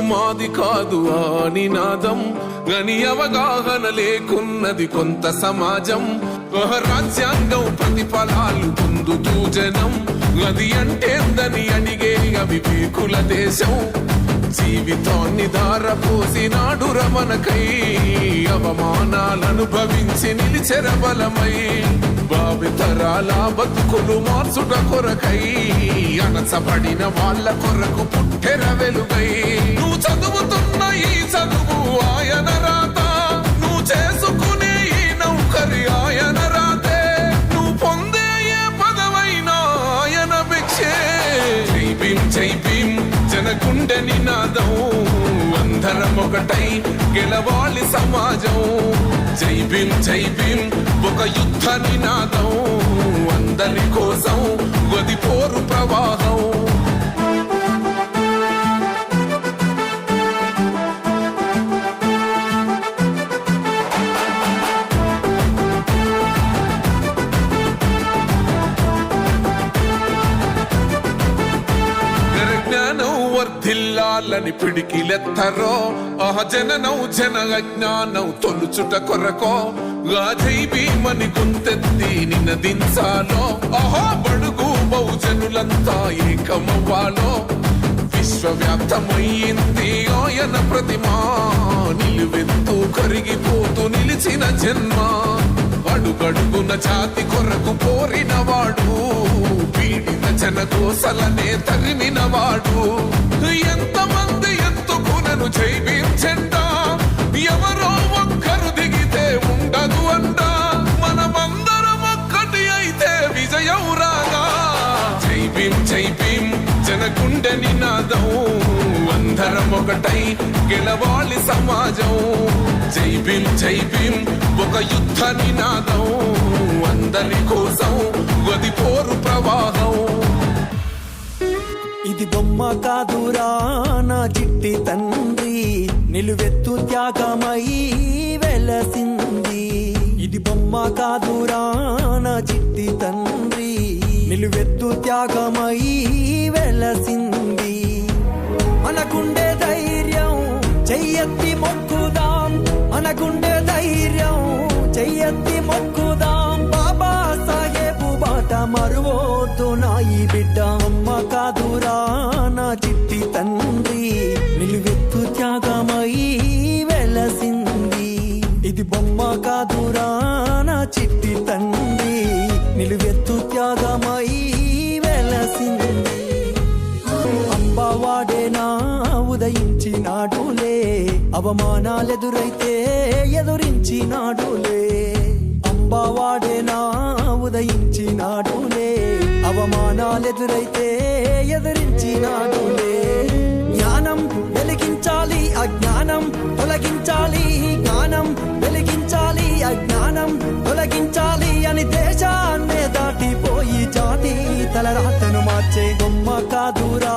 మాకెందుకు మాది కాదు ఆ నినాదం. గని అవగాహన లేకున్నది కొంత సమాజం. రాజ్యాంగం ప్రతిఫలాలు పొందుతూ జనం. అది అంటేందని అడిగే అవివేకుల దేశం. జీవితాన్ని దారపోసినాడు రమణకై అవమానాలనుభవించి నిలిచెర బలమై. భావితరాల బతుకులు మార్చుట కొరకై అనసబడిన వాళ్ళ కొరకు పుట్టెర వెలుగై. నువ్వు చదువుతున్న ఈ చదువు ఆయన రాత నువ్వు చేసుకునే ఈ నౌకరి ఆయన రాతే. నువ్వు పొందే ఏ పదవైనా ఆయన భిక్షే. జై భీం జై భీం జనకుండె నినాదం అందరం ఒకటై గెలవాలి సమాజం. జై భీం జై భీం ఒక యుద్ధ నినాదం అందరి కోసం గది పోరు ప్రవాహం జ్ఞానం పిడికిలెత్తరో ఆహ జననం జన అజ్ఞానం తొలుచుట కొరకో గాజై భీమని గుంతెత్తి నినదించాలో ఆహా బడుగు బహుజనులంతా ఏకమవ్వాలో. విశ్వవ్యాప్తమయ్యింది ఆయన ప్రతిమా. నిలువెత్తు కరిగిపోతూ నిలిచిన జన్మ. అడుగడుగున జాతి కొరకు కోరిన వాడు పీడిత జన కోసలనే తరిమిన వాడు ఎంతమంది భీం జై భీం జనకుండె నినాదం అందరం ఒకటై గెలవాలి సమాజం. జై భీం జై భీం ఒక యుద్ధ నినాదం. అందరి కోసం గది పోరు ప్రవాహం. ఇది బొమ్మ కాదురా నా చిట్టి తండ్రి. నిలువెత్తు త్యాగమై వెలసింది. ఇది బొమ్మ కాదురా నా చిట్టి నిలువెత్తు త్యాగమై వెలసింది. మనకుండే ధైర్యం చెయ్యత్తి నాడులే అవమానాలెదురైతే ఎదురించినాడులే అంబవాడేనా ఉదయించినాడులే అవమానాలెదురైతే ఎదురించినాడులే జ్ఞానం వెలిగించాలి అజ్ఞానం తొలగించాలి జ్ఞానం వెలిగించాలి అజ్ఞానం తొలగించాలి అని దేశాన్నే దాటిపోయి జాతి తలరాతను మార్చే గొమ్మ కాదురా.